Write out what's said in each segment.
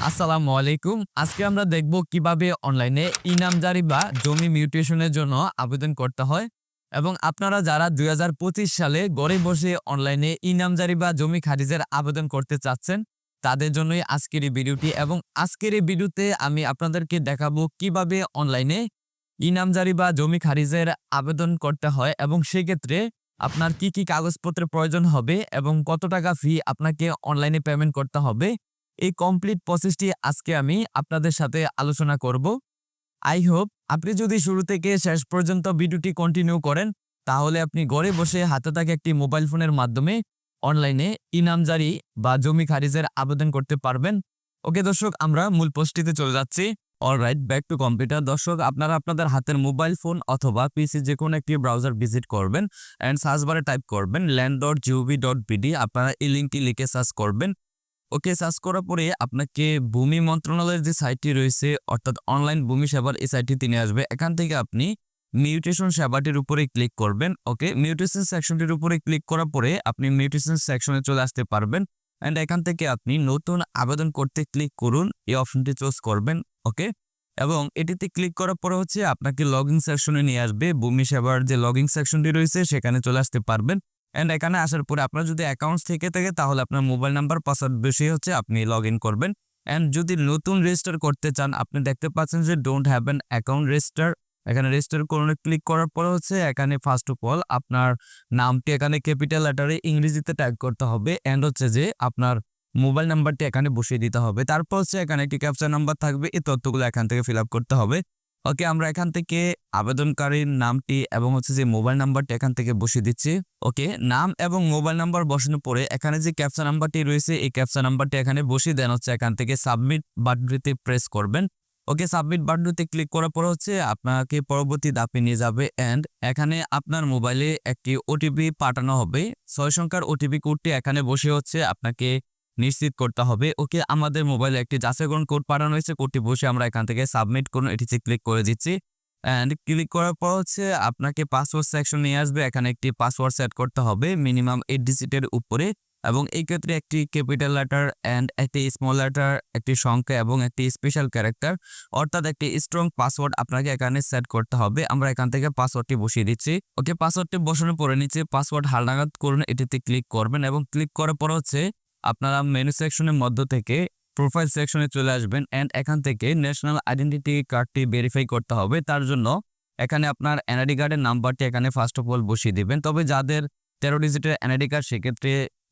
আসসালামু আলাইকুম আজকে আমরা দেখব কীভাবে অনলাইনে ইনামজারি বা জমি মিউটেশনের জন্য আবেদন করতে হয় এবং আপনারা যারা দুই হাজার পঁচিশ সালে ঘরে বসে অনলাইনে ইনামজারি বা জমি খারিজের আবেদন করতে চাচ্ছেন, তাদের জন্যই আজকের এই ভিডিওটি এবং আজকের এই ভিডিওতে আমি আপনাদেরকে দেখাবো কীভাবে অনলাইনে ইনামজারি বা জমি খারিজের আবেদন করতে হয় এবং সেক্ষেত্রে আপনার কি কি কাগজপত্রের প্রয়োজন হবে এবং কত টাকা ফি আপনাকে অনলাইনে পেমেন্ট করতে হবে এই কমপ্লিট প্রসেসটি আজকে আমি আপনাদের সাথে আলোচনা করব। আই হোপ আপনি যদি শুরু থেকে শেষ পর্যন্ত ভিডিওটি কন্টিনিউ করেন, তাহলে আপনি ঘরে বসে হাতে থাকা একটি মোবাইল ফোনের মাধ্যমে অনলাইনে ইনামজারি বা জমি খারিজের আবেদন করতে পারবেন। ওকে দর্শক, আমরা মূল পোস্টটিতে চলে যাচ্ছি। All right back to computer দর্শক, আপনারা আপনাদের হাতের মোবাইল ফোন অথবা পিসি যে কোনো একটি ব্রাউজার ভিজিট করবেন অ্যান্ড সার্চ বারে টাইপ করবেন land dot GOV dot BD আপনারা এই লিঙ্কটি লিখে সার্চ করবেন। ওকে সার্চ করার পরে আপনাকে ভূমি মন্ত্রণালয়ের যে সাইটটি রয়েছে, অর্থাৎ অনলাইন ভূমি সেবার এই সাইটটি নিয়ে আসবে। এখান থেকে আপনি মিউটেশন সেবাটির উপরে ক্লিক করবেন। ওকে মিউটেশন সেকশনটির উপরে ক্লিক করার পরে আপনি মিউটেশন সেকশনে চলে আসতে পারবেন। অ্যান্ড এখান থেকে আপনি নতুন আবেদন করতে ক্লিক করুন, এই অপশনটি চুজ করবেন। ওকে এবং এটিতে ক্লিক করার পরে হচ্ছে আপনাকে লগ সেকশনে নিয়ে আসবে। ভূমি সেবার যে লগ সেকশনটি রয়েছে, সেখানে চলে আসতে পারবেন। অ্যান্ড এখানে আসার পরে আপনার যদি অ্যাকাউন্টস থেকে থাকে, তাহলে আপনার মোবাইল নাম্বার পাসওয়ার্ড বেশি হচ্ছে আপনি লগ ইন করবেন। অ্যান্ড যদি নতুন রেজিস্টার করতে চান, আপনি দেখতে পাচ্ছেন যে don't have an account register এখানে রেজিস্টার করুন ক্লিক করার পরে হচ্ছে এখানে ফার্স্ট অফ অল আপনার নামটি এখানে ক্যাপিটাল লেটারে ইংরেজিতে ট্যাগ করতে হবে। অ্যান্ড হচ্ছে যে আপনার মোবাইল নাম্বারটি এখানে বসিয়ে দিতে হবে। তারপর হচ্ছে এখানে একটি ক্যাপচার নাম্বার থাকবে, এই তথ্যগুলো এখান থেকে ফিল করতে হবে। ওকে আমরা এখান থেকে আবেদনকারীর নামটি এবং হচ্ছে যে মোবাইল নাম্বারটি এখান থেকে বসিয়ে দিচ্ছি। ওকে নাম এবং মোবাইল নাম্বার বসানোর পরে এখানে যে ক্যাপচা নাম্বারটি রয়েছে, এই ক্যাপচা নাম্বারটি এখানে বসিয়ে দেন হচ্ছে এখান থেকে সাবমিট বাটনটিতে প্রেস করবেন। ওকে সাবমিট বাটনটিতে ক্লিক করার পর হচ্ছে আপনাকে পরবর্তী দাপে নিয়ে যাবে অ্যান্ড এখানে আপনার মোবাইলে একটি ওটিপি পাঠানো হবে। ছয় সংখ্যার ওটিপি কোডটি এখানে বসে হচ্ছে আপনাকে নিশ্চিত করতে হবে। ওকে আমাদের মোবাইলে একটি যাচাইকরণ কোড পাঠানো হয়েছে, কোডটি বসে আমরা এখান থেকে সাবমিট করুন, এটিতে ক্লিক করে দিচ্ছি। অ্যান্ড ক্লিক করার পর হচ্ছে আপনাকে পাসওয়ার্ড সেকশন নিয়ে আসবে, এখানে একটি পাসওয়ার্ড সেট করতে হবে, মিনিমাম এইট ডিজিটের উপরে। এবং এই ক্ষেত্রে একটি ক্যাপিটাল লেটার অ্যান্ড একটি স্মল লেটার, একটি সংখ্যা এবং একটি স্পেশাল ক্যারেক্টার অর্থাৎ একটি স্ট্রং পাসওয়ার্ড আপনাকে এখানে সেট করতে হবে। আমরা এখান থেকে পাসওয়ার্ডটি বসিয়ে দিচ্ছি। ওকে পাসওয়ার্ডটি বসানোর পরে নিচে পাসওয়ার্ড হালনাগাদ করুন, এটিতে ক্লিক করবেন এবং ক্লিক করার পর হচ্ছে আপনারা মেনু সেকশনের মধ্য থেকে প্রোফাইল সেকশনে চলে আসবেন অ্যান্ড এখান থেকে ন্যাশনাল আইডেন্টিটি কার্ডটি ভেরিফাই করতে হবে। তার জন্য এখানে আপনার এনআইডি কার্ডের নাম্বারটি এখানে ফার্স্ট অফ অল বসিয়ে দিবেন। তবে যাদের তেরো ডিজিটের এনআইডি কার্ড সেক্ষেত্রে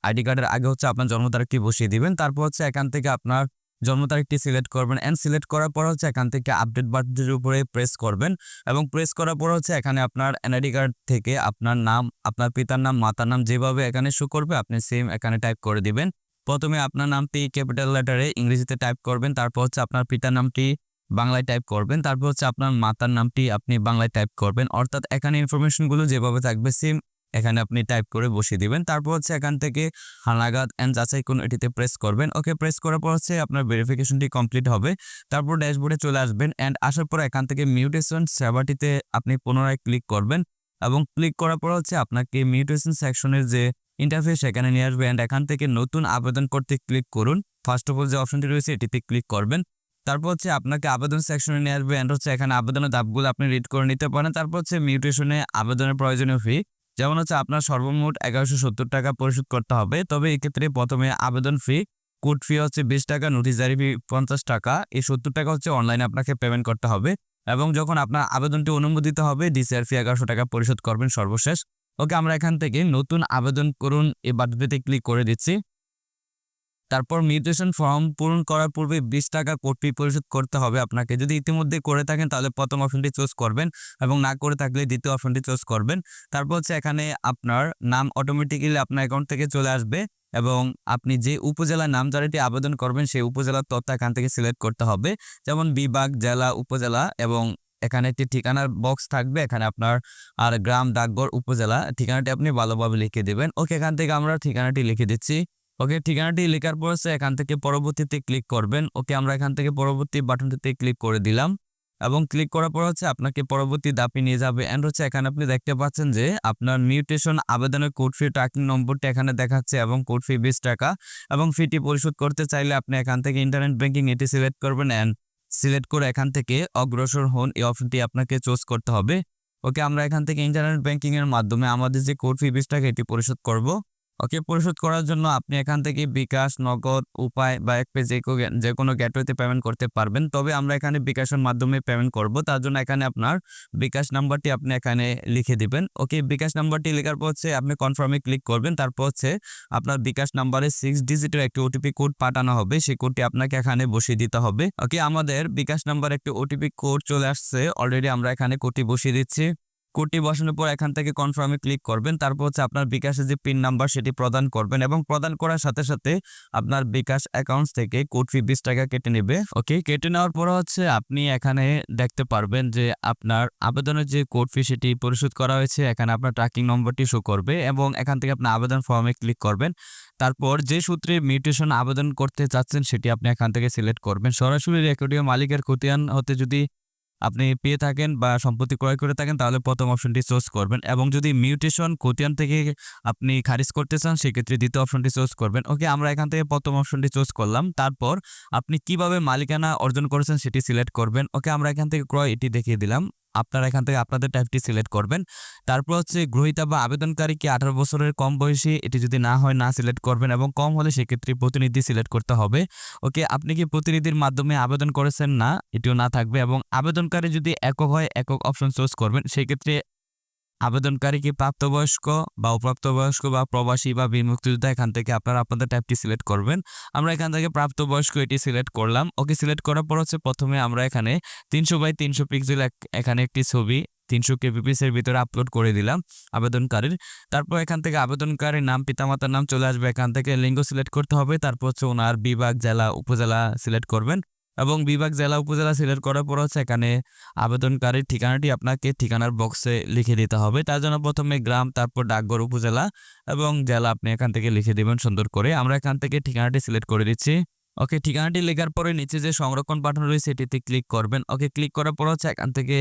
আইডি কার্ডের আগে হচ্ছে আপনার জন্ম তারিখটি বসিয়ে দিবেন। তারপর হচ্ছে এখান থেকে আপনার জন্ম তারিখটি সিলেক্ট করবেন অ্যান্ড সিলেক্ট করার পর হচ্ছে এখান থেকে আপডেট বাটনটির উপরে প্রেস করবেন এবং প্রেস করার পর হচ্ছে এখানে আপনার এনআইডি কার্ড থেকে আপনার নাম, আপনার পিতার নাম, মাতার নাম যেভাবে এখানে শো করবে আপনি সেম এখানে টাইপ করে দিবেন। প্রথমে আপনার নামটি ক্যাপিটাল লেটারে ইংরেজিতে টাইপ করবেন, তারপর হচ্ছে আপনার পিতার নামটি বাংলায় টাইপ করবেন, তারপর হচ্ছে আপনার মাতার নামটি আপনি বাংলায় টাইপ করবেন। অর্থাৎ এখানে ইনফরমেশনগুলো যেভাবে থাকবে সেম এখানে আপনি টাইপ করে বসিয়ে দিবেন। তারপর হচ্ছে এখান থেকে হানাগাদ অ্যান্ড যাচাই কোন এটিতে প্রেস করবেন। ওকে প্রেস করার পর হচ্ছে আপনার ভেরিফিকেশনটি কমপ্লিট হবে। তারপর ড্যাশবোর্ডে চলে আসবেন অ্যান্ড আসার পর এখান থেকে মিউটেশন সেবাটিতে আপনি পুনরায় ক্লিক করবেন এবং ক্লিক করার পর হচ্ছে আপনাকে মিউটেশন সেকশনের যে ইন্টারফেস এখানে নিয়ে আসবে অ্যান্ড এখান থেকে নতুন আবেদন করতে ক্লিক করুন। ফার্স্ট অফ অল যে অপশনটি রয়েছে, এটিতে ক্লিক করবেন। তারপর হচ্ছে আপনাকে আবেদন সেকশনে নিয়ে আসবে অ্যান্ড হচ্ছে এখানে আবেদনের ধাপগুলো আপনি রিড করে নিতে পারেন। তারপর হচ্ছে মিউটেশনে আবেদনের প্রয়োজনীয় ফি যেমন হচ্ছে আপনার সর্বমোট এগারোশো সত্তর টাকা পরিশোধ করতে হবে। তবে এক্ষেত্রে প্রথমে আবেদন ফি কোর্ট ফি হচ্ছে বিশ টাকা নোটিশারি ফি পঞ্চাশ টাকা। এই সত্তর টাকা হচ্ছে অনলাইনে আপনাকে পেমেন্ট করতে হবে এবং যখন আপনার আবেদনটি অনুমোদিত হবে ডিসিআর ফি এগারোশো টাকা পরিশোধ করবেন সর্বশেষ। ওকে, আমরা এখান থেকে নতুন আবেদন করুন, এই বাটনটিতে ক্লিক করে দিচ্ছি। তারপর মিউটেশন ফর্ম পূরণ করার পূর্বে বিশ টাকা কোড ফি পরিশোধ করতে হবে আপনাকে। যদি ইতিমধ্যে করে থাকেন, তাহলে প্রথম অপশনটি চুজ করবেন এবং না করে থাকলে দ্বিতীয় অপশনটি চুজ করবেন। তারপর হচ্ছে এখানে আপনার নাম অটোমেটিক্যালি আপনার অ্যাকাউন্ট থেকে চলে আসবে এবং আপনি যে উপজেলার নাম যারাটি আবেদন করবেন, সেই উপজেলার তথ্য এখান থেকে সিলেক্ট করতে হবে। যেমন বিভাগ, জেলা, উপজেলা এবং এখানে একটি ঠিকানার বক্স থাকবে। এখানে আপনার আর গ্রাম, ডাকঘর, উপজেলা ঠিকানাটি আপনি ভালোভাবে লিখে দেবেন। ওকে, এখান থেকে আমরা ঠিকানাটি লিখে দিচ্ছি। ওকে ঠিকানাটি লেখার পর হচ্ছে এখান থেকে পরবর্তীতে ক্লিক করবেন। ওকে আমরা এখান থেকে পরবর্তী বাটনটিতে ক্লিক করে দিলাম। এবং ক্লিক করার পর হচ্ছে আপনাকে পরবর্তী দাপে নিয়ে যাবে। অ্যান্ড হচ্ছে এখানে আপনি দেখতে পাচ্ছেন যে আপনার মিউটেশন আবেদনের কোড ফি ট্র্যাকিং নম্বরটা এখানে দেখাচ্ছে এবং কোড ফি বিশ টাকা। এবং ফিটি পরিশোধ করতে চাইলে আপনি এখান থেকে ইন্টারনেট ব্যাঙ্কিং এটি সিলেক্ট করবেন অ্যান্ড সিলেক্ট করে এখান থেকে অগ্রসর হন। এই অপশনটি আপনাকে চুজ করতে হবে। ওকে আমরা এখান থেকে ইন্টারনেট ব্যাংকিং এর মাধ্যমে আমাদের যে কোড ফি বিশ টাকা এটি পরিশোধ করব। ওকে, পরিশোধ করার জন্য আপনি এখান থেকে বিকাশ, নগদ, উপায় বা এক পে যে যে কোনো গেটওয়েতে পেমেন্ট করতে পারবেন। তবে আমরা এখানে বিকাশের মাধ্যমে পেমেন্ট করব। তার জন্য এখানে আপনার বিকাশ নাম্বারটি আপনি এখানে লিখে দিবেন। ওকে, বিকাশ নাম্বারটি লেখার পর হচ্ছে আপনি কনফার্মে ক্লিক করবেন। তারপর হচ্ছে আপনার বিকাশ নাম্বারে সিক্স ডিজিটের একটি ওটিপি কোড পাঠানো হবে। সেই কোডটি আপনাকে এখানে বসিয়ে দিতে হবে। ওকে, আমাদের বিকাশ নাম্বার একটি ওটিপি কোড চলে আসছে। অলরেডি আমরা এখানে কোডটি বসিয়ে দিচ্ছি। কোডটি বসানোর পর এখান থেকে কনফার্মে ক্লিক করবেন। তারপর হচ্ছে আপনার বিকাশের যে পিন নাম্বার সেটি প্রদান করবেন এবং প্রদান করার সাথে সাথে আপনার বিকাশ অ্যাকাউন্ট থেকে কোড ফি বিশ টাকা কেটে নেবে। ওকে কেটে নেওয়ার পর হচ্ছে আপনি এখানে দেখতে পারবেন যে আপনার আবেদনের যে কোড ফি সেটি পরিশোধ করা হয়েছে। এখানে আপনার ট্র্যাকিং নম্বরটি শো করবে এবং এখান থেকে আপনার আবেদন ফর্মে ক্লিক করবেন। তারপর যে সূত্রে মিউটেশন আবেদন করতে চাচ্ছেন সেটি আপনি এখান থেকে সিলেক্ট করবেন। সরাসরি রেকর্ডিও মালিকের খতিয়ান হতে যদি আপনি পেয়ে থাকেন বা সম্পত্তি ক্রয় করে থাকেন, তাহলে প্রথম অপশনটি চুজ করবেন এবং যদি মিউটেশন কোতিয়ান থেকে আপনি খারিজ করতে চান, সেক্ষেত্রে দ্বিতীয় অপশনটি চুজ করবেন। ওকে, আমরা এখান থেকে প্রথম অপশনটি চুজ করলাম। তারপর আপনি কীভাবে মালিকানা অর্জন করেছেন, সেটি সিলেক্ট করবেন। ওকে, আমরা এখান থেকে ক্রয় এটি দেখিয়ে দিলাম। আপনারা এখান থেকে আপনাদের টাইপটি সিলেক্ট করবেন। তারপর হচ্ছে গ্রহিতা বা আবেদনকারী কি আঠারো বছরের কম বয়সী এটি যদি না হয় না সিলেক্ট করবেন এবং কম হলে সেক্ষেত্রে প্রতিনিধি সিলেক্ট করতে হবে। ওকে আপনি কি প্রতিনিধির মাধ্যমে আবেদন করেছেন? না, এটিও না থাকবে এবং আবেদনকারী যদি একক হয়, একক অপশন চুজ করবেন। সেক্ষেত্রে আবেদনকারী কি প্রাপ্তবয়স্ক বা অপ্রাপ্তবয়স্ক বা প্রবাসী বা বিমুক্তিযোদ্ধা, এখান থেকে আপনারা আপনাদের টাইপটি সিলেক্ট করবেন। আমরা এখান থেকে প্রাপ্তবয়স্ক এটি সিলেক্ট করলাম। ওকে সিলেক্ট করার পর হচ্ছে প্রথমে আমরা এখানে তিনশো বাই তিনশো পিক্সেল এখানে একটি ছবি তিনশো কেপিপিসের ভিতরে আপলোড করে দিলাম আবেদনকারীর। তারপর এখান থেকে আবেদনকারীর নাম, পিতামাতার নাম চলে আসবে। এখান থেকে লিঙ্গ সিলেক্ট করতে হবে। তারপর হচ্ছে ওনার বিভাগ, জেলা, উপজেলা সিলেক্ট করবেন। এবং বিভাগ জেলা, উপজেলা সিলেক্ট করার পর হচ্ছে এখানে আবেদনকারীর ঠিকানাটি আপনাকে ঠিকানার বক্সে লিখে দিতে হবে। তার জন্য প্রথমে গ্রাম, তারপর ডাকঘর, উপজেলা এবং জেলা আপনি এখান থেকে লিখে দেবেন সুন্দর করে। আমরা এখান থেকে ঠিকানাটি সিলেক্ট করে দিচ্ছি। ওকে ঠিকানাটি লেখার পরে নিচে যে সংরক্ষণ পাঠানো রয়েছে এটিতে ক্লিক করবেন। ওকে ক্লিক করার পর হচ্ছে এখান থেকে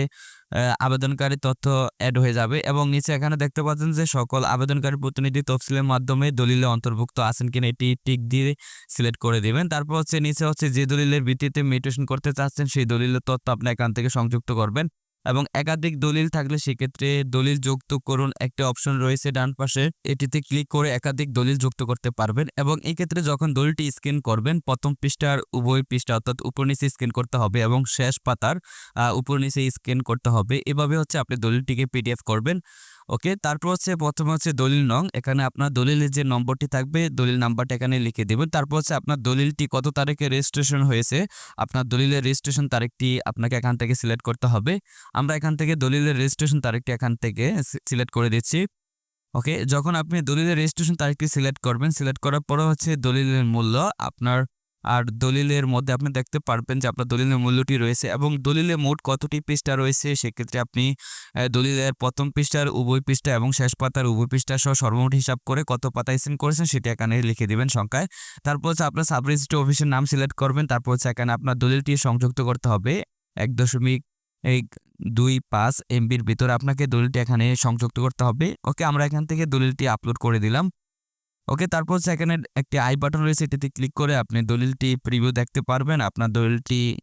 আবেদনকারী তথ্য অ্যাড হয়ে যাবে এবং নিচে এখানে দেখতে পাচ্ছেন যে সকল আবেদনকারী প্রতিনিধি তফসিলের মাধ্যমে দলিলে অন্তর্ভুক্ত আছেন কিনা, এটি টিক দিয়ে সিলেক্ট করে দিবেন। তারপর হচ্ছে নিচে হচ্ছে যে দলিলের ভিত্তিতে মিউটেশন করতে চাচ্ছেন, সেই দলিলের তথ্য আপনি এখান থেকে সংযুক্ত করবেন। এবং একাধিক দলিল থাকলে সেক্ষেত্রে দলিল যুক্ত করুন। একটা অপশন রয়েছে ডান পাশে। এটিতে ক্লিক করে একাধিক দলিল যুক্ত করতে পারবেন এবং এই ক্ষেত্রে যখন দলিলটি স্ক্যান করবেন, প্রথম পৃষ্ঠার উভয় পৃষ্ঠা অর্থাৎ উপর নিচে স্ক্যান করতে হবে এবং শেষ পাতার উপর নিচে স্ক্যান করতে হবে। এভাবে হচ্ছে আপনি দলিলটিকে পিডিএফ করবেন। ওকে? তারপর হচ্ছে প্রথমে হচ্ছে দলিল নং। এখানে আপনার দলিলের যে নম্বরটি থাকবে, দলিল নাম্বারটা এখানে লিখে দেবেন। তারপর হচ্ছে আপনার দলিলটি কত তারিখে রেজিস্ট্রেশন হয়েছে, আপনার দলিলের রেজিস্ট্রেশন তারিখটি আপনাকে এখান থেকে সিলেক্ট করতে হবে। আমরা এখান থেকে দলিলের রেজিস্ট্রেশন তারিখটি এখান থেকে সিলেক্ট করে দিচ্ছি। ওকে? যখন আপনি দলিলের রেজিস্ট্রেশন তারিখটি সিলেক্ট করবেন সিলেক্ট করার পরে হচ্ছে দলিলের মূল্য আপনার আর দলিলের মধ্যে আপনি দেখতে পারবেন যে আপনার দলিলের মূল্যটি রয়েছে এবং দলিলে মোট কতটি পৃষ্ঠা রয়েছে, সেক্ষেত্রে আপনি দলিলের প্রথম পৃষ্ঠার উভয় পৃষ্ঠা এবং শেষ পাতার উভয় পৃষ্ঠা সহ সর্বমোট হিসাব করে কত পাতায় সেন্ড করেছেন সেটি এখানে লিখে দিবেন সংখ্যায়। তারপর হচ্ছে আপনার সাব রেজিস্ট্রি অফিসের নাম সিলেক্ট করবেন, তারপর হচ্ছে এখানে আপনার দলিলটি সংযুক্ত করতে হবে। এক দশমিক এই দুই পাঁচ এমবির ভিতরে আপনাকে দলিলটি এখানে সংযুক্ত করতে হবে। ওকে, আমরা এখান থেকে দলিলটি আপলোড করে দিলাম। ওকে তারপর এখানে একটি আই বাটন রয়েছে, এটিতে ক্লিক করে আপনি দলিলটি প্রিভিউ দেখতে পারবেন। আপনার দলিলটি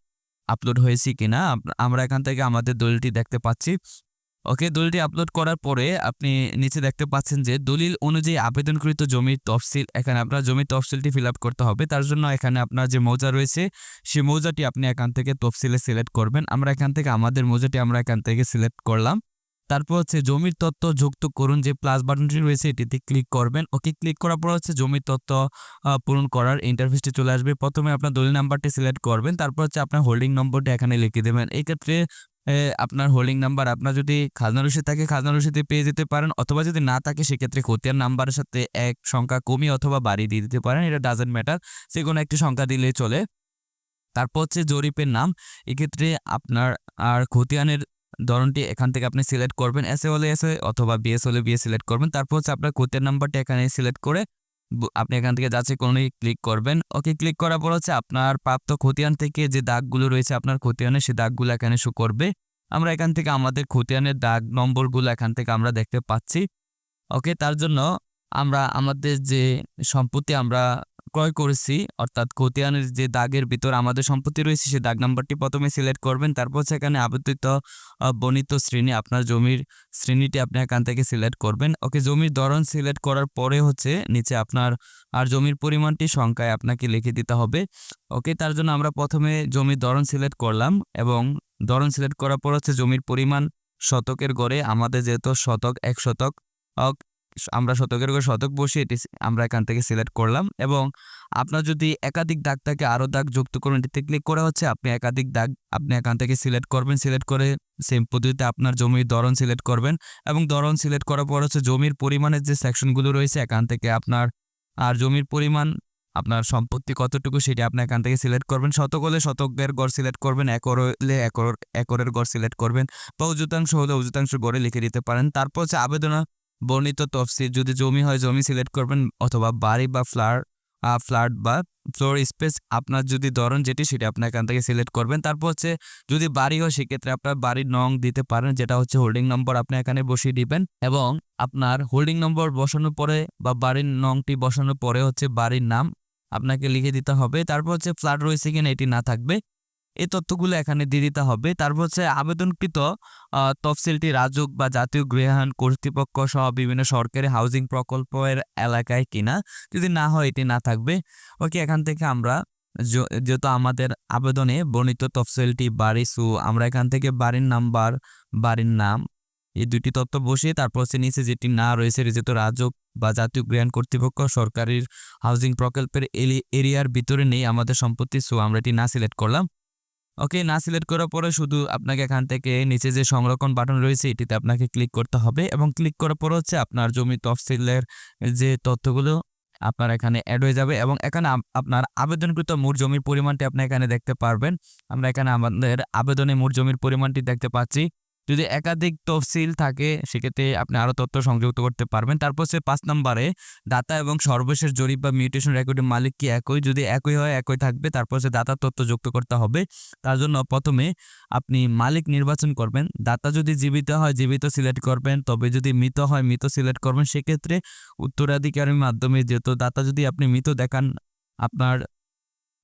আপলোড হয়েছে কিনা, আপ- আমরা এখান থেকে আমাদের দলিলটি দেখতে পাচ্ছি। ওকে দলিলটি আপলোড করার পরে আপনি নিচে দেখতে পাচ্ছেন যে দলিল অনুযায়ী আবেদনকৃত জমির তফসিল, এখানে আপনার জমির তফসিলটি ফিল করতে হবে। তার জন্য এখানে আপনার যে মৌজা রয়েছে, সেই মৌজাটি আপনি এখান থেকে তফসিলে সিলেক্ট করবেন। আমরা এখান থেকে আমাদের মৌজাটি আমরা এখান থেকে সিলেক্ট করলাম। তারপর হচ্ছে জমির তথ্য যুক্ত করুন যে প্লাস বাটনটি রয়েছে এটিতে ক্লিক করবেন। ওকে ক্লিক করার পর হচ্ছে জমির আহ, পূরণ করার ইন্টারফেসটি চলে আসবে। প্রথমে আপনার দলিল নাম্বারটি সিলেক্ট করবেন তারপর হচ্ছে আপনার হোল্ডিং নম্বরটি এখানে লিখে দেবেন। এই ক্ষেত্রে আপনার হোল্ডিং নাম্বার আপনার যদি খাজনা রসিদ থাকে খাজনা রসিদে পেয়ে যেতে পারেন অথবা যদি না থাকে সেক্ষেত্রে খতিয়ান নাম্বারের সাথে এক সংখ্যা কমিয়ে অথবা বাড়িয়ে দিয়ে দিতে পারেন। এটা ডাজেন্ট ম্যাটার যে কোনো একটি সংখ্যা দিলেই চলে। তারপর হচ্ছে জরিপের নাম এক্ষেত্রে আপনার আর খতিয়ানের ধরনটি এখান থেকে আপনি সিলেক্ট করবেন এসে হলে এসে অথবা বিএস হলে বিএস সিলেক্ট করবেন। তারপর হচ্ছে আপনার খতিয়ান নাম্বারটি এখানে সিলেক্ট করে আপনি এখান থেকে যাচ্ছে করে ক্লিক করবেন। ওকে ক্লিক করার পর হচ্ছে আপনার প্রাপ্ত খতিয়ান থেকে যে দাগগুলো রয়েছে আপনার খতিয়ানের সেই দাগগুলো এখানে শো করবে। আমরা এখান থেকে আমাদের খতিয়ানের দাগ নম্বরগুলো এখান থেকে আমরা দেখতে পাচ্ছি। ওকে তার জন্য আমরা আমাদের যে সম্পত্তি আমরা ক্রয় করেছি অর্থাৎ খতিয়ানের যে দাগের ভিতর আমাদের সম্পত্তি রয়েছে সেই দাগ নাম্বারটি প্রথমে সিলেক্ট করবেন। তারপর সেখানে আবেদিত আহ, বর্ণিত শ্রেণি আপনার জমির শ্রেণীটি আপনি এখান থেকে সিলেক্ট করবেন। ওকে জমির ধরন সিলেক্ট করার পরে হচ্ছে নিচে আপনার আর জমির পরিমাণটি সংখ্যায় আপনাকে লিখে দিতে হবে। ওকে তার জন্য আমরা প্রথমে জমির ধরন সিলেক্ট করলাম এবং ধরন সিলেক্ট করার পর হচ্ছে জমির পরিমাণ শতকের গড়ে আমাদের যেহেতু শতক এক শতক আমরা শতকের গড়ে শতক বসিয়ে এটি আমরা এখান থেকে সিলেক্ট করলাম এবং আপনার যদি একাধিক দাগ থাকে, আরও দাগ যুক্ত করুন, এটিতে ক্লিক করা হচ্ছে, আপনি একাধিক দাগ আপনি এখান থেকে সিলেক্ট করবেন সিলেক্ট করে সেম পদ্ধতিতে আপনার জমির ধরন সিলেক্ট করবেন এবং ধরন সিলেক্ট করার পর হচ্ছে জমির পরিমাণের যে সেকশনগুলো রয়েছে, এখান থেকে আপনার, আর জমির পরিমাণ, আপনার সম্পত্তি কতটুকু সেটি আপনি এখান থেকে সিলেক্ট করবেন, শতক হলে শতকের গড় সিলেক্ট করবেন, একর হলে একর, একরের গড় সিলেক্ট করবেন বা অযুতাংশ হলে অযুতাংশ গড়ে লিখে দিতে পারেন, তারপর হচ্ছে আবেদন বর্ণিত তফসিল, যদি জমি হয় জমি সিলেক্ট করবেন অথবা বাড়ি বা ফ্ল্যাট ফ্ল্যাট বা ফ্লোর স্পেস আপনার যদি ধরন যেটি সেটি আপনি এখান থেকে সিলেক্ট করবেন। তারপর হচ্ছে যদি বাড়ি হয় সেক্ষেত্রে আপনার বাড়ির নং দিতে পারেন, যেটা হচ্ছে হোল্ডিং নম্বর আপনি এখানে বসিয়ে দিবেন এবং আপনার হোল্ডিং নম্বর বসানোর পরে বা বাড়ির নংটি বসানোর পরে হচ্ছে বাড়ির নাম আপনাকে লিখে দিতে হবে। তারপর হচ্ছে ফ্ল্যাট রয়েছে কিনা এটি না থাকবে। এই তথ্যগুলো এখানে দিয়ে দিতে হবে। তারপর হচ্ছে আবেদনকৃত তফসিলটি রাজুক বা জাতীয় গৃহায়ণ কর্তৃপক্ষ সহ বিভিন্ন সরকারি হাউজিং প্রকল্পের এলাকায় কিনা। যদি না হয়, এটি না থাকবে। ওকে, এখান থেকে আমরা যেহেতু আমাদের আবেদনে বর্ণিত তফসিলটি বাড়ি, সু আমরা এখান থেকে বাড়ির নাম্বার, বাড়ির নাম, এই দুটি তথ্য বসিয়ে তারপর হচ্ছে নিচে যেটি না রয়েছে যেহেতু রাজক বা জাতীয় গৃহায়ণ কর্তৃপক্ষ সরকারি হাউজিং প্রকল্পের এরিয়ার ভিতরে নেই আমাদের সম্পত্তি, সো আমরা এটি না সিলেক্ট করলাম। ওকে, না সিলেক্ট করার পরে শুধু আপনাকে এখান থেকে নিচে যে সংরক্ষণ বাটন রয়েছে, এটিতে আপনাকে ক্লিক করতে হবে এবং ক্লিক করার পর হচ্ছে আপনার জমি তফসিলের যে তথ্যগুলো আপনার এখানে অ্যাড হয়ে যাবে এবং এখানে আপ- আপনার আবেদনকৃত মোট জমির পরিমাণটি আপনি এখানে দেখতে পারবেন। আমরা এখানে আমাদের আবেদনে মোট জমির পরিমাণটি দেখতে পাচ্ছি। যদি একাধিক তফসিল থাকে, সেক্ষেত্রে আপনি আরও তথ্য সংযুক্ত করতে পারবেন। তারপর হচ্ছে পাঁচ নম্বরে, দাতা এবং সর্বশেষ জরিপ বা মিউটেশন রেকর্ডের মালিক কি একই? যদি একই হয়, একই থাকবে। তারপর হচ্ছে দাতার তথ্য যুক্ত করতে হবে। তার জন্য প্রথমে আপনি মালিক নির্বাচন করবেন। দাতা যদি জীবিত হয়, জীবিত সিলেক্ট করবেন। তবে যদি মৃত হয়, মৃত সিলেক্ট করবেন। সেক্ষেত্রে উত্তরাধিকারীর মাধ্যমে যেহেতু দাতা যদি আপনি মৃত দেখান, আপনার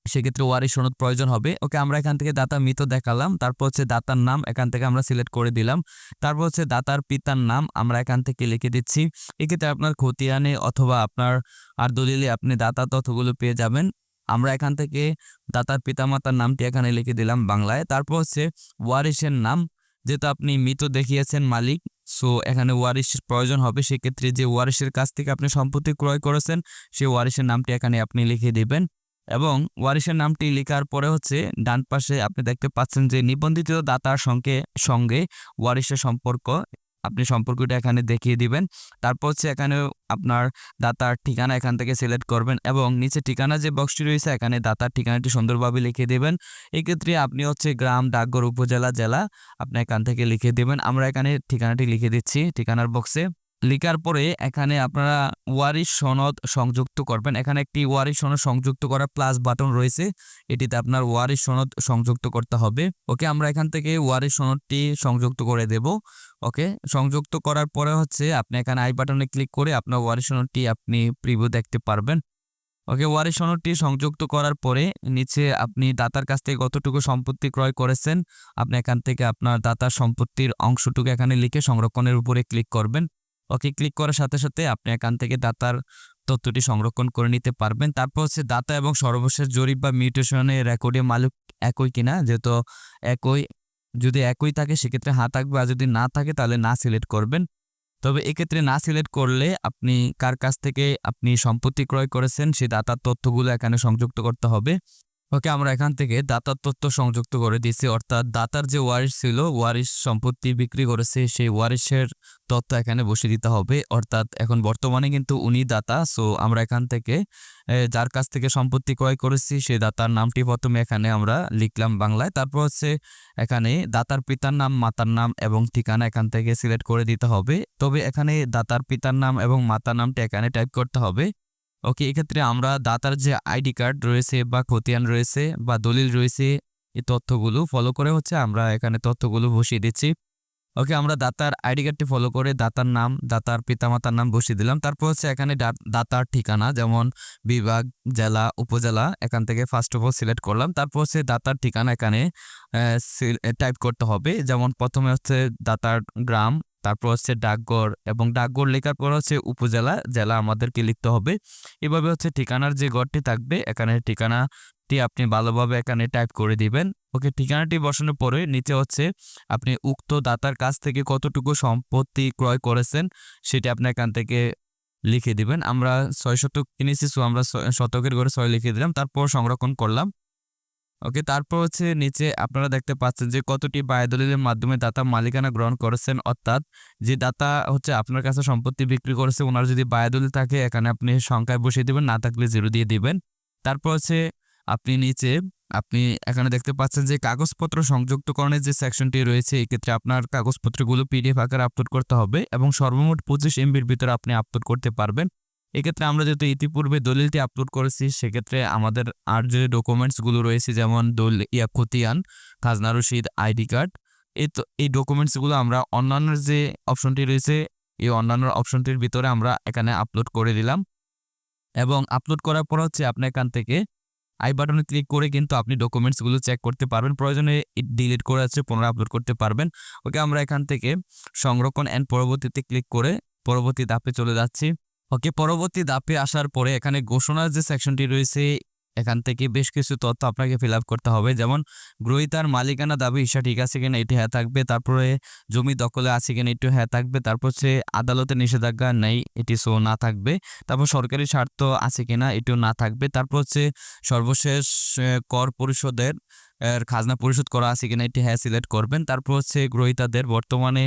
সেক্ষেত্রে ওয়ারিশ সনদ প্রয়োজন হবে। ওকে, আমরা এখান থেকে দাতা মৃত দেখালাম। তারপর হচ্ছে দাতার নাম এখান থেকে আমরা সিলেক্ট করে দিলাম। তারপর হচ্ছে দাতার পিতার নাম আমরা এখান থেকে লিখে দিচ্ছি। এক্ষেত্রে আপনার খতিয়ানে অথবা আপনার আর দলিলে আপনি দাতা তথ্যগুলো পেয়ে যাবেন। আমরা এখান থেকে দাতার পিতামাতার নামটি এখানে লিখে দিলাম বাংলায়। তারপর হচ্ছে ওয়ারিশের নাম, যেহেতু আপনি মৃত দেখিয়েছেন মালিক, সো এখানে ওয়ারিশ প্রয়োজন হবে। সেক্ষেত্রে যে ওয়ারিশের কাছ থেকে আপনি সম্পত্তি ক্রয় করেছেন সেই ওয়ারিশের নামটি এখানে আপনি লিখে দিবেন। এবং ওয়ারিশের নামটি লেখার পরে হচ্ছে ডান পাশে আপনি দেখতে পাচ্ছেন যে নিবন্ধিত দাতার সঙ্গে সঙ্গে ওয়ারিশের সম্পর্ক, আপনি সম্পর্কটা এখানে দেখিয়ে দিবেন। তারপর হচ্ছে এখানে আপনার দাতার ঠিকানা এখান থেকে সিলেক্ট করবেন এবং নিচে ঠিকানা যে বক্সটি রয়েছে, এখানে দাতার ঠিকানাটি সুন্দরভাবে লিখে দেবেন। এক্ষেত্রে আপনি হচ্ছে গ্রাম, ডাকঘর, উপজেলা, জেলা, আপনি এখান থেকে লিখে দেবেন। আমরা এখানে ঠিকানাটি লিখে দিচ্ছি ঠিকানার বক্সে লিখার পরে এখানে আপনারা ওয়ারিশ সনদ সংযুক্ত করবেন। এখানে একটি ওয়ারিশ সনদ সংযুক্ত করা প্লাস বাটন রয়েছে। এটিতে আপনার ওয়ারিশ সনদ সংযুক্ত করতে হবে। ওকে আমরা এখান থেকে ওয়ারিশ সনদটি সংযুক্ত করে দেব। ওকে সংযুক্ত করার পরে হচ্ছে আপনি এখানে আই বাটনে ক্লিক করে আপনার ওয়ারিশ সনদটি আপনি প্রিভিউ দেখতে পারবেন। ওকে ওয়ারিশ সনদটি সংযুক্ত করার পরে নিচে আপনি দাতার কাছ থেকে কতটুকু সম্পত্তি ক্রয় করেছেন, আপনি এখান থেকে আপনার দাতার সম্পত্তির অংশটুকু এখানে লিখে সংরক্ষণের উপরে ক্লিক করবেন। ওকে ক্লিক করার সাথে সাথে আপনি এখান থেকে দাতার তথ্যটি সংরক্ষণ করে নিতে পারবেন। তারপর হচ্ছে দাতা এবং সর্বশেষ জরিপ বা মিউটেশনের রেকর্ডে মালিক একই কিনা? যেহেতু একই, যদি একই থাকে, সেক্ষেত্রে হ্যাঁ থাকবে, আর যদি না থাকে, তাহলে না সিলেক্ট করবেন। তবে এক্ষেত্রে না সিলেক্ট করলে আপনি কার কাছ থেকে আপনি সম্পত্তি ক্রয় করেছেন, সেই দাতার তথ্যগুলো এখানে সংযুক্ত করতে হবে। ওকে আমরা এখান থেকে দাতার তথ্য সংযুক্ত করে দিয়েছি। অর্থাৎ দাতার যে ওয়ারিশ ছিল, ওয়ারিশ সম্পত্তি বিক্রি করেছে, সেই ওয়ারিশের তথ্য এখানে বসিয়ে দিতে হবে। অর্থাৎ এখন বর্তমানে কিন্তু উনি দাতা, সো আমরা এখান থেকে যার কাছ থেকে সম্পত্তি ক্রয় করেছি, সেই দাতার নামটি প্রথমে এখানে আমরা লিখলাম বাংলায়। তারপর হচ্ছে এখানে দাতার পিতার নাম, মাতার নাম এবং ঠিকানা এখান থেকে সিলেক্ট করে দিতে হবে। তবে এখানে দাতার পিতার নাম এবং মাতার নামটি এখানে টাইপ করতে হবে। ওকে এক্ষেত্রে আমরা দাতার যে আইডি কার্ড রয়েছে বা খতিয়ান রয়েছে বা দলিল রয়েছে, এই তথ্যগুলো ফলো করে হচ্ছে আমরা এখানে তথ্যগুলো বসিয়ে দিচ্ছি। ওকে আমরা দাতার আইডি কার্ডটি ফলো করে দাতার নাম, দাতার পিতামাতার নাম বসিয়ে দিলাম। তারপর হচ্ছে এখানে দাতার ঠিকানা যেমন বিভাগ, জেলা, উপজেলা, এখান থেকে ফার্স্ট অফ অল সিলেক্ট করলাম। তারপর হচ্ছে দাতার ঠিকানা এখানে টাইপ করতে হবে। যেমন প্রথমে হচ্ছে দাতার গ্রাম তারপর হচ্ছে ডাকঘর এবং ডাকঘর লেখার পর হচ্ছে উপজেলা, জেলা আমাদেরকে লিখতে হবে। এভাবে হচ্ছে ঠিকানার যে ঘরটি থাকবে এখানে ঠিকানাটি আপনি ভালোভাবে এখানে টাইপ করে দিবেন। ওকে, ঠিকানাটি বসানোর পরে নিচে হচ্ছে আপনি উক্ত দাতার কাছ থেকে কতটুকু সম্পত্তি ক্রয় করেছেন, সেটি আপনি এখান থেকে লিখে দিবেন। আমরা ছয় শতক কিনেছি সো আমরা শতকের ঘরে ছয় লিখে দিলাম, তারপর সংরক্ষণ করলাম। ওকে? তারপর হচ্ছে নিচে আপনারা দেখতে পাচ্ছেন যে কতটি বায়দলিলের মাধ্যমে দাতা মালিকানা গ্রহণ করেছেন। অর্থাৎ যে দাতা হচ্ছে আপনার কাছে সম্পত্তি বিক্রি করেছে, ওনার যদি বায়দলিল থাকে, এখানে আপনি সংখ্যায় বসিয়ে দেবেন, না থাকলে জিরো দিয়ে দিবেন। তারপর হচ্ছে আপনি নিচে, আপনি এখানে দেখতে পাচ্ছেন যে কাগজপত্র সংযুক্তকরণের যে সেকশনটি রয়েছে, এক্ষেত্রে আপনার কাগজপত্রগুলো পিডিএফ আকারে আপলোড করতে হবে এবং সর্বমোট পঁচিশ এমবির ভিতরে আপনি আপলোড করতে পারবেন। এক্ষেত্রে আমরা যেহেতু ইতিপূর্বে দলিলটি আপলোড করেছি, সেক্ষেত্রে আমাদের আর যে ডকুমেন্টসগুলো রয়েছে, যেমন দল ইয়া খতিয়ান খাজনা রসিদ আইডি কার্ড এই তো, এই ডকুমেন্টসগুলো আমরা অন্যান্য যে অপশনটি রয়েছে, এই অন্যান্য অপশনটির ভিতরে আমরা এখানে আপলোড করে দিলাম। এবং আপলোড করার পর হচ্ছে আপনি এখান থেকে আই বাটনে ক্লিক করে কিন্তু আপনি ডকুমেন্টসগুলো চেক করতে পারবেন। প্রয়োজনে ডিলিট করে আছে, পুনরায় আপলোড করতে পারবেন। ওকে, আমরা এখান থেকে সংরক্ষণ অ্যান্ড পরবর্তীতে ক্লিক করে পরবর্তী ধাপে চলে যাচ্ছি। ওকে পরবর্তী ধাপে আসার পরে এখানে ঘোষণার যে সেকশনটি রয়েছে, এখান থেকে বেশ কিছু তথ্য আপনাকে ফিল করতে হবে। যেমন গ্রহীতার মালিকানা দাবি হিসা ঠিক আছে কিনা, এটি হ্যাঁ থাকবে? তারপরে, জমি দখলে আছে কিনা এটি হ্যাঁ থাকবে? তারপর সে আদালতের নিষেধাজ্ঞা নেই, এটি সো না থাকবে। তারপর, সরকারি স্বার্থ আছে কিনা, এটিও না থাকবে? তারপর হচ্ছে, সর্বশেষ কর পরিশোধের এর খাজনা পরিশোধ করা আছে কিনা এটি হ্যাঁ সিলেক্ট করবেন। তারপর হচ্ছে গ্রহীতাদের বর্তমানে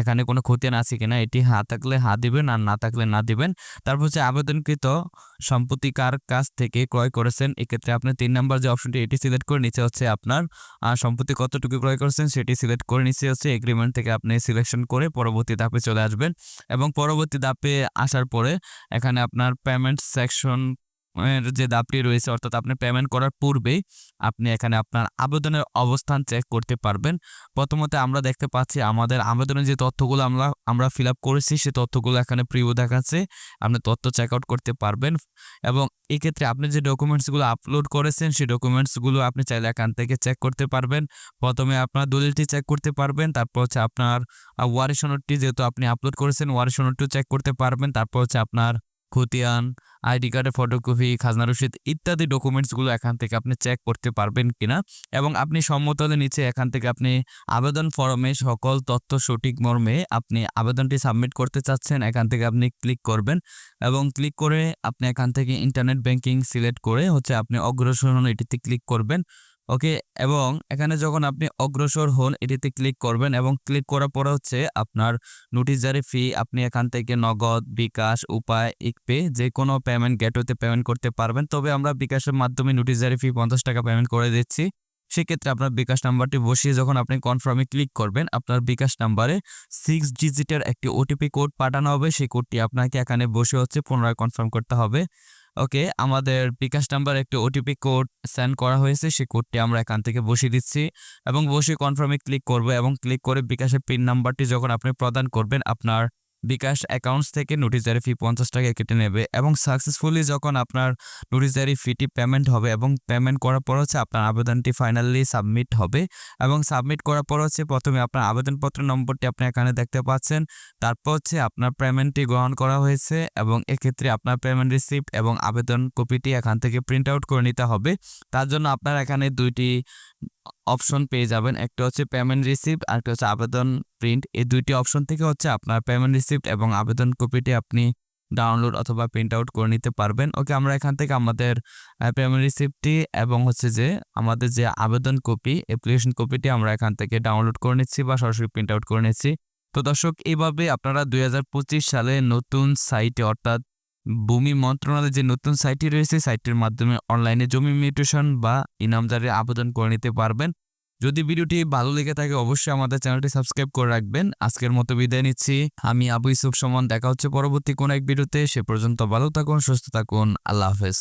এখানে কোনো খতিয়ান আছে কিনা এটি হ্যাঁ থাকলে হ্যাঁ দিবেন আর না থাকলে না দিবেন। তারপর হচ্ছে আবেদনকৃত সম্পত্তি কার কাছ থেকে ক্রয় করেছেন? এক্ষেত্রে আপনি তিন নাম্বার যে অপশনটি এটি সিলেক্ট করে নিচে হচ্ছে আপনার সম্পত্তি কতটুকু ক্রয় করেছেন সেটি সিলেক্ট করে নিচে হচ্ছে এগ্রিমেন্ট থেকে আপনি সিলেকশন করে পরবর্তী ধাপে চলে আসবেন। এবং পরবর্তী ধাপে আসার পরে এখানে আপনার পেমেন্ট সেকশন যে ধাপটি রয়েছে, অর্থাৎ আপনি পেমেন্ট করার পূর্বেই আপনি এখানে আপনার আবেদনের অবস্থান চেক করতে পারবেন। প্রথমত আমরা দেখতে পাচ্ছি আমাদের আবেদনের যে তথ্যগুলো আমরা আমরা ফিল আপ করেছি সেই তথ্যগুলো এখানে প্রিয় দেখাচ্ছে। আপনি তথ্য চেক আউট করতে পারবেন এবং এক্ষেত্রে আপনি যে ডকুমেন্টসগুলো আপলোড করেছেন সেই ডকুমেন্টসগুলো আপনি চাইলে এখান থেকে চেক করতে পারবেন। প্রথমে আপনার দলিলটি চেক করতে পারবেন, তারপর হচ্ছে আপনার ওয়ারি সনদটি যেহেতু আপনি আপলোড করেছেন ওয়ারি সনদটিও চেক করতে পারবেন, তারপর হচ্ছে আপনার খতিয়ান, আইডি কার্ডের ফটোকপি খাজনা রসিদ ইত্যাদি ডকুমেন্টসগুলো এখান থেকে আপনি চেক করতে পারবেন কিনা এবং আপনি সম্মত হলে নিচে এখান থেকে আপনি আবেদন ফর্মে সকল তথ্য সঠিক মর্মে আপনি আবেদনটি সাবমিট করতে চাচ্ছেন, এখান থেকে আপনি ক্লিক করবেন এবং ক্লিক করে আপনি এখান থেকে ইন্টারনেট ব্যাংকিং সিলেক্ট করে হচ্ছে আপনি অগ্রসর এটিতে ক্লিক করবেন। ওকে? এবং এখানে যখন আপনি অগ্রসর হন, এটিতে ক্লিক করবেন এবং ক্লিক করার পরে হচ্ছে আপনার নোটিশ জারি ফি, আপনি এখান থেকে নগদ, বিকাশ, উপায়, ইকপে যে কোনো পেমেন্ট গেটওয়েতে পেমেন্ট করতে পারবেন। তবে আমরা বিকাশের মাধ্যমে নোটিশ জারি ফি পঞ্চাশ টাকা পেমেন্ট করে দিচ্ছি। সেক্ষেত্রে আপনার বিকাশ নাম্বারটি বসিয়ে যখন আপনি কনফার্মে ক্লিক করবেন, আপনার বিকাশ নাম্বারে সিক্স ডিজিটের একটি ওটিপি কোড পাঠানো হবে। সেই কোডটি আপনাকে এখানে বসে হচ্ছে পুনরায় কনফার্ম করতে হবে। ওকে, আমাদের বিকাশ নাম্বার একটি ওটিপি কোড সেন্ড করা হয়েছে, সেই কোডটি আমরা এখান থেকে বসিয়ে দিচ্ছি এবং বসে কনফার্মে ক্লিক করব এবং ক্লিক করে বিকাশের পিন নাম্বারটি যখন আপনি প্রদান করবেন, আপনার বিকাশ অ্যাকাউন্টস থেকে নোটিশ জারি ফি পঞ্চাশ টাকা কেটে নেবে এবং সাকসেসফুলি যখন আপনার নোটিশ জারি ফিটি পেমেন্ট হবে এবং পেমেন্ট করার পর হচ্ছে আপনার আবেদনটি ফাইনালি সাবমিট হবে এবং সাবমিট করার পর হচ্ছে প্রথমে আপনার আবেদনপত্র নম্বরটি আপনি এখানে দেখতে পাচ্ছেন। তারপর হচ্ছে আপনার পেমেন্টটি গ্রহণ করা হয়েছে এবং এক্ষেত্রে আপনার পেমেন্ট রিসিপ্ট এবং আবেদন কপিটি এখান থেকে প্রিন্ট আউট করে নিতে হবে। তার জন্য আপনার এখানে দুইটি অপশন পেয়ে যাবেন। একটা হচ্ছে পেমেন্ট রিসিপ্ট আর একটা হচ্ছে আবেদন প্রিন্ট এই দুইটি অপশন থেকে হচ্ছে আপনার পেমেন্ট রিসিপ্ট এবং আবেদন কপিটি আপনি ডাউনলোড অথবা প্রিন্ট আউট করে নিতে পারবেন। ওকে আমরা এখান থেকে আমাদের পেমেন্ট রিসিপ্টটি এবং হচ্ছে যে আমাদের যে আবেদন কপি অ্যাপ্লিকেশন কপিটি আমরা এখান থেকে ডাউনলোড করে নিচ্ছি বা সরাসরি প্রিন্ট আউট করে নিচ্ছি। তো দর্শক, এইভাবে আপনারা দুই হাজার পঁচিশ সালে নতুন সাইটে অর্থাৎ ভূমি মন্ত্রণালয়ের যে নতুন সাইটটি রয়েছে, সাইটটির মাধ্যমে অনলাইনে জমি মিউটেশন বা ইনামদারের আবেদন করে নিতে পারবেন। যদি ভিডিওটি ভালো লেগে থাকে, অবশ্যই আমাদের চ্যানেলটি সাবস্ক্রাইব করে রাখবেন। আজকের মতো বিদায় নিচ্ছি। আমি আবু ইসুফ সমান, দেখা হচ্ছে পরবর্তী কোন এক ভিডিওতে। সে পর্যন্ত ভালো থাকুন, সুস্থ থাকুন। আল্লাহ হাফেজ।